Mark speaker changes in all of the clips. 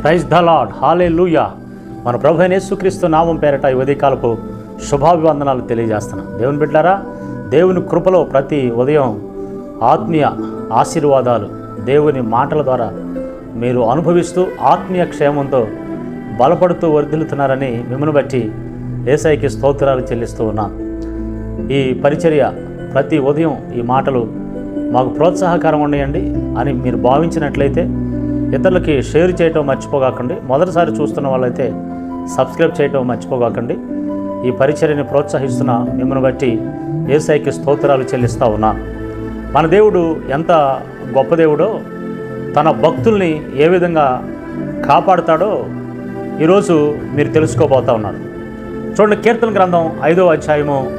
Speaker 1: Praise the lord హాలే లూయా మన ప్రభు యేసుక్రీస్తు నామం పేరట ఈ ఉదయకాలపు శుభాభివందనాలు తెలియజేస్తున్నాను దేవుని బిడ్డారా దేవుని కృపలో ప్రతి ఉదయం ఆత్మీయ ఆశీర్వాదాలు దేవుని మాటల ద్వారా మీరు అనుభవిస్తూ ఆత్మీయ క్షేమంతో బలపడుతూ వర్ధిల్లుతున్నారని మిమ్మల్ని బట్టి ఏసైకి స్తోత్రాలు చెల్లిస్తూ ఉన్నాను ఈ పరిచర్య ప్రతి ఉదయం ఈ మాటలు మాకు ప్రోత్సాహకరం ఉన్నాయండి అని మీరు భావించినట్లయితే ఇతరులకి షేర్ చేయటం మర్చిపోగాకండి. మొదటిసారి చూస్తున్న వాళ్ళైతే సబ్స్క్రైబ్ చేయటం మర్చిపోగాకండి. ఈ పరిచర్యని ప్రోత్సహిస్తున్న మిమ్మల్ని బట్టి ఏసైకి స్తోత్రాలు చెల్లిస్తూ ఉన్నా. మన దేవుడు ఎంత గొప్ప దేవుడో తన భక్తుల్ని ఏ విధంగా కాపాడుతాడో ఈరోజు మీరు తెలుసుకోబోతా ఉన్నారు. చూడండి కీర్తన గ్రంథం ఐదో అధ్యాయము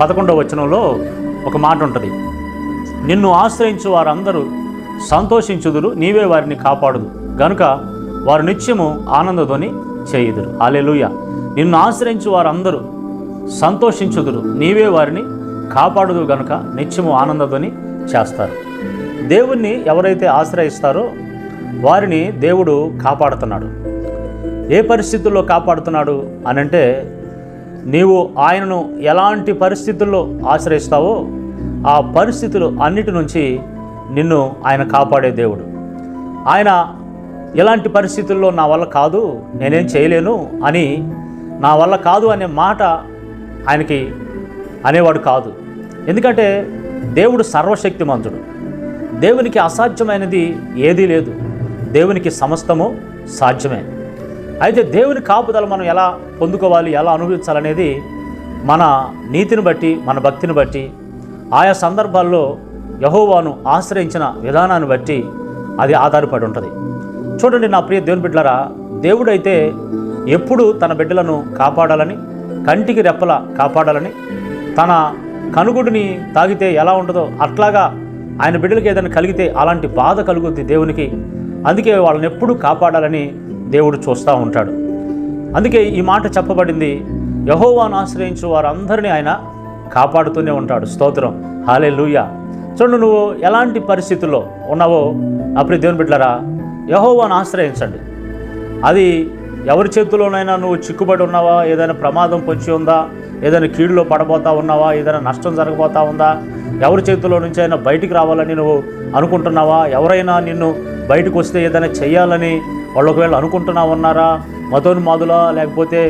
Speaker 1: పదకొండవ వచనంలో ఒక మాట ఉంటుంది. నిన్ను ఆశ్రయించు వారందరూ సంతోషించుదురు నీవే వారిని కాపాడుదు గనుక వారు నిత్యము ఆనందధ్వని చేయుదురు. హాలెలూయ నిన్ను ఆశ్రయించు వారందరూ సంతోషించుదురు. నీవే వారిని కాపాడుదు గనుక నిత్యము ఆనందధ్వని చేస్తారు. దేవుణ్ణి ఎవరైతే ఆశ్రయిస్తారో వారిని దేవుడు కాపాడుతున్నాడు. ఏ పరిస్థితుల్లో కాపాడుతున్నాడు అనంటే నీవు ఆయనను ఎలాంటి పరిస్థితుల్లో ఆశ్రయిస్తావో ఆ పరిస్థితులు అన్నిటి నుంచి నిన్ను ఆయన కాపాడే దేవుడు. ఆయన ఎలాంటి పరిస్థితుల్లో నా వల్ల కాదు నేనేం చేయలేను అని నా వల్ల కాదు అనే మాట ఆయనకి అనేవాడు కాదు. ఎందుకంటే దేవుడు సర్వశక్తిమంతుడు. దేవునికి అసాధ్యమైనది ఏదీ లేదు. దేవునికి సమస్తము సాధ్యమే. అయితే దేవుని కాపుదల మనం ఎలా పొందుకోవాలి ఎలా అనుభవించాలనేది మన నీతిని బట్టి మన భక్తిని బట్టి ఆయా సందర్భాల్లో యహోవాను ఆశ్రయించిన విధానాన్ని బట్టి అది ఆధారపడి ఉంటుంది. చూడండి నా ప్రియ దేవుని బిడ్డలారా దేవుడైతే ఎప్పుడు తన బిడ్డలను కాపాడాలని కంటికి రెప్పల కాపాడాలని తన కనుగుడిని తాగితే ఎలా ఉంటుందో అట్లాగా ఆయన బిడ్డలకి ఏదైనా కలిగితే అలాంటి బాధ కలుగుద్ది దేవునికి. అందుకే వాళ్ళని ఎప్పుడు కాపాడాలని దేవుడు చూస్తూ ఉంటాడు. అందుకే ఈ మాట చెప్పబడింది యహోవాను ఆశ్రయించు వారందరినీ ఆయన కాపాడుతూనే ఉంటాడు. స్తోత్రం. హాలే లూయా చూడు నువ్వు ఎలాంటి పరిస్థితుల్లో ఉన్నావో అప్పుడు దేవుని బిడ్డలారా యహోవాను ఆశ్రయించండి. అది ఎవరి చేతిలోనైనా నువ్వు చిక్కుబడి ఉన్నావా? ఏదైనా ప్రమాదం పొంచి ఉందా? ఏదైనా కీడులో పడబోతా ఉన్నావా? ఏదైనా నష్టం జరగబోతా ఉందా? ఎవరి చేతిలో నుంచి అయినా బయటికి రావాలని నువ్వు అనుకుంటున్నావా? ఎవరైనా నిన్ను బయటకు వస్తే ఏదైనా చేయాలని వాళ్ళు ఒకవేళ అనుకుంటున్నా ఉన్నారా? మతోన్మాదులా లేకపోతే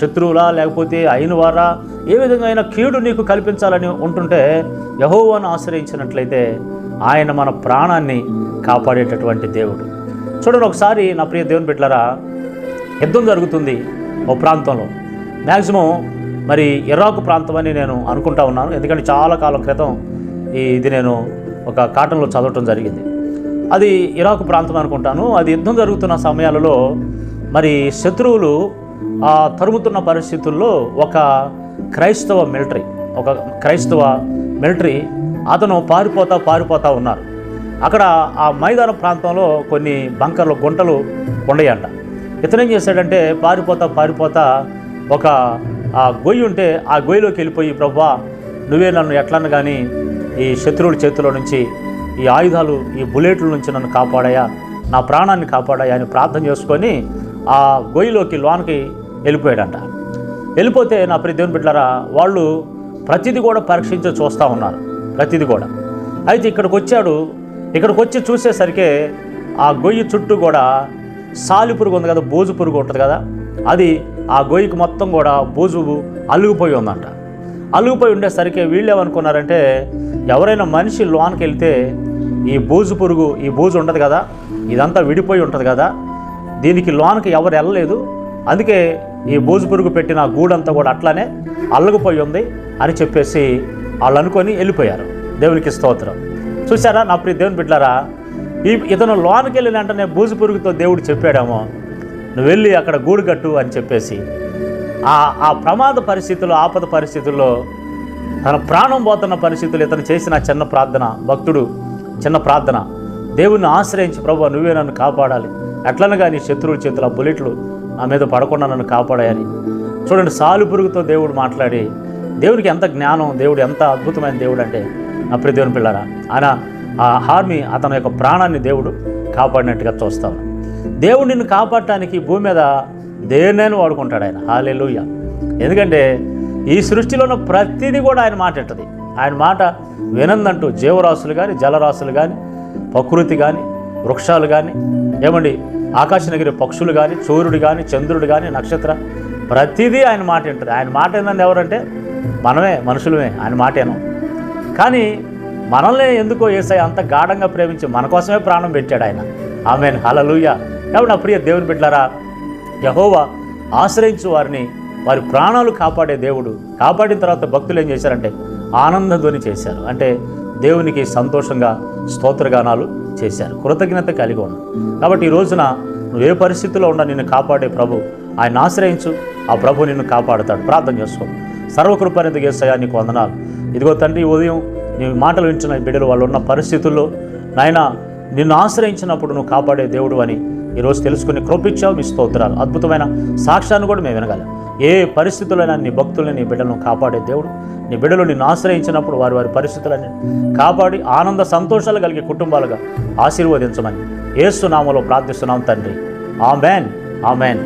Speaker 1: శత్రువులా లేకపోతే అయిన వారా ఏ విధంగా అయినా కీడు నీకు కల్పించాలని ఉంటుంటే యహోవాను ఆశ్రయించినట్లయితే ఆయన మన ప్రాణాన్ని కాపాడేటటువంటి దేవుడు. చూడండి ఒకసారి నా ప్రియ దేవుని బిడ్డలారా యుద్ధం జరుగుతుంది ఓ ప్రాంతంలో. మ్యాక్సిమం మరి ఇరాక్ ప్రాంతం అని నేను అనుకుంటా ఉన్నాను. ఎందుకంటే చాలా కాలం క్రితం ఈ ఇది నేను ఒక కాటన్లో చదవటం జరిగింది. అది ఇరాక్ ప్రాంతం అనుకుంటాను. అది యుద్ధం జరుగుతున్న సమయాలలో మరి శత్రువులు ఆ తరుముతున్న పరిస్థితుల్లో ఒక క్రైస్తవ మిలిటరీ ఒక క్రైస్తవ మిలిటరీ అతను పారిపోతా పారిపోతా ఉన్నారు. అక్కడ ఆ మైదాన ప్రాంతంలో కొన్ని బంకర్లు గుంటలు ఉండయంట. ఇతను ఏం చేశాడంటే పారిపోతా పారిపోతా ఒక ఆ గొయ్యి ఉంటే ఆ గొయ్యిలోకి వెళ్ళిపోయి ప్రభా నువ్వే నన్ను ఎట్లన్నా కానీ ఈ శత్రువుల చేతిలో నుంచి ఈ ఆయుధాలు ఈ బుల్లెట్ల నుంచి నన్ను కాపాడాయా నా ప్రాణాన్ని కాపాడాయా అని ప్రార్థన చేసుకొని ఆ గొయ్యిలోకి లోనికి వెళ్ళిపోయాడంట. వెళ్ళిపోతే నా ప్రతి దేవుని బిడ్డలారా వాళ్ళు ప్రతిదీ కూడా పరీక్షించి చూస్తూ ఉన్నారు. ప్రతిదీ కూడా. అయితే ఇక్కడికి వచ్చాడు. ఇక్కడికి వచ్చి చూసేసరికి ఆ గొయ్యి చుట్టూ కూడా సాలి పురుగు ఉంది కదా బోజు పురుగు ఉంటుంది కదా అది ఆ గొయ్యికి మొత్తం కూడా బోజు అలుగుపోయి ఉందంట. అలుగుపోయి ఉండేసరికి వీళ్ళు ఏమనుకున్నారంటే ఎవరైనా మనిషి లోనికి వెళ్తే ఈ బూజు పురుగు ఈ బూజు ఉండదు కదా ఇదంతా విడిపోయి ఉంటుంది కదా దీనికి లోనకి ఎవరు వెళ్ళలేదు. అందుకే ఈ బూజు పురుగు పెట్టిన గూడంతా కూడా అట్లానే అల్లగిపోయి ఉంది అని చెప్పేసి వాళ్ళు అనుకొని వెళ్ళిపోయారు. దేవునికి స్తోత్రం. చూసారా నా ప్రియ దేవుని బిడ్డారా ఈ ఇతను లోనకి వెళ్ళిన వెంటనే బూజు పురుగుతో దేవుడు చెప్పాడేమో నువ్వు వెళ్ళి అక్కడ గూడు కట్టు అని చెప్పేసి. ఆ ఆ ప్రమాద పరిస్థితుల్లో ఆపద పరిస్థితుల్లో తన ప్రాణం పోతున్న పరిస్థితులు ఇతను చేసిన చిన్న ప్రార్థన భక్తుడు చిన్న ప్రార్థన దేవుణ్ణి ఆశ్రయించి ప్రభు నువ్వే నన్ను కాపాడాలి. ఎట్లనగా కానీ శత్రువుల చేతుల బుల్లెట్లు నా మీద పడకుండా నన్ను కాపాడాయని. చూడండి సాలు పురుగుతో దేవుడు మాట్లాడి దేవుడికి ఎంత జ్ఞానం దేవుడు ఎంత అద్భుతమైన దేవుడు అంటే నా ప్రతిదేవుని పిల్లరా ఆయన ఆ హార్మి అతని యొక్క ప్రాణాన్ని దేవుడు కాపాడినట్టుగా చూస్తాను దేవుడు నిన్ను కాపాడటానికి భూమి మీద దేన్నైనా వాడుకుంటాడు ఆయన. హాలెలుయ. ఎందుకంటే ఈ సృష్టిలో ఉన్న ప్రతిదీ కూడా ఆయన మాట వింటది ఆయన మాట వినందంటూ జీవరాశులు కానీ జలరాశులు కానీ ప్రకృతి కానీ వృక్షాలు కానీ ఏమండి ఆకాశనగిరి పక్షులు కానీ సూర్యుడు కానీ చంద్రుడు కానీ నక్షత్ర ప్రతిదీ ఆయన మాట వింటుంది. ఆయన మాట విన్నది ఎవరంటే మనమే మనుషులమే. ఆయన మాటేను. కానీ మనల్ని ఎందుకో ఏసై అంత గాఢంగా ప్రేమించి మన కోసమే ప్రాణం పెట్టాడు ఆయన. ఆమె హలలుయ కాబట్టి నా ప్రియ దేవుని బిడ్డారా యహోవా ఆశ్రయించు వారిని వారి ప్రాణాలు కాపాడే దేవుడు. కాపాడిన తర్వాత భక్తులు ఏం చేశారంటే ఆనందధ్వని చేశారు. అంటే దేవునికి సంతోషంగా స్తోత్రగానాలు చేశారు. కృతజ్ఞత కలిగి ఉన్నాడు కాబట్టి ఈ రోజున నువ్వు ఏ పరిస్థితిలో ఉన్నా నిన్ను కాపాడే ప్రభు ఆయన ఆశ్రయించు. ఆ ప్రభు నిన్ను కాపాడుతాడు. ప్రార్థన చేసుకో సర్వకృపనిధి గేసయ్యా నీకు వందనాలు. ఇదిగో తండ్రి ఉదయం నీ మాటలు వింటున్న బిడ్డలు వాళ్ళు ఉన్న పరిస్థితుల్లో నాయన నిన్ను ఆశ్రయించినప్పుడు నువ్వు కాపాడే దేవుడు అని ఈరోజు తెలుసుకుని కృపించావు మీ స్తోత్రాలు. అద్భుతమైన సాక్ష్యాన్ని కూడా మేము వినగలం. ఏ పరిస్థితులైనా నీ భక్తుల్ని నీ బిడ్డలను కాపాడే దేవుడు. నీ బిడ్డలు నిన్ను ఆశ్రయించినప్పుడు వారి వారి పరిస్థితులన్నీ కాపాడి ఆనంద సంతోషాలు కలిగే కుటుంబాలుగా ఆశీర్వదించమని ఏసునామలో ప్రార్థిస్తున్నాం తండ్రి. ఆమెన్. ఆమెన్.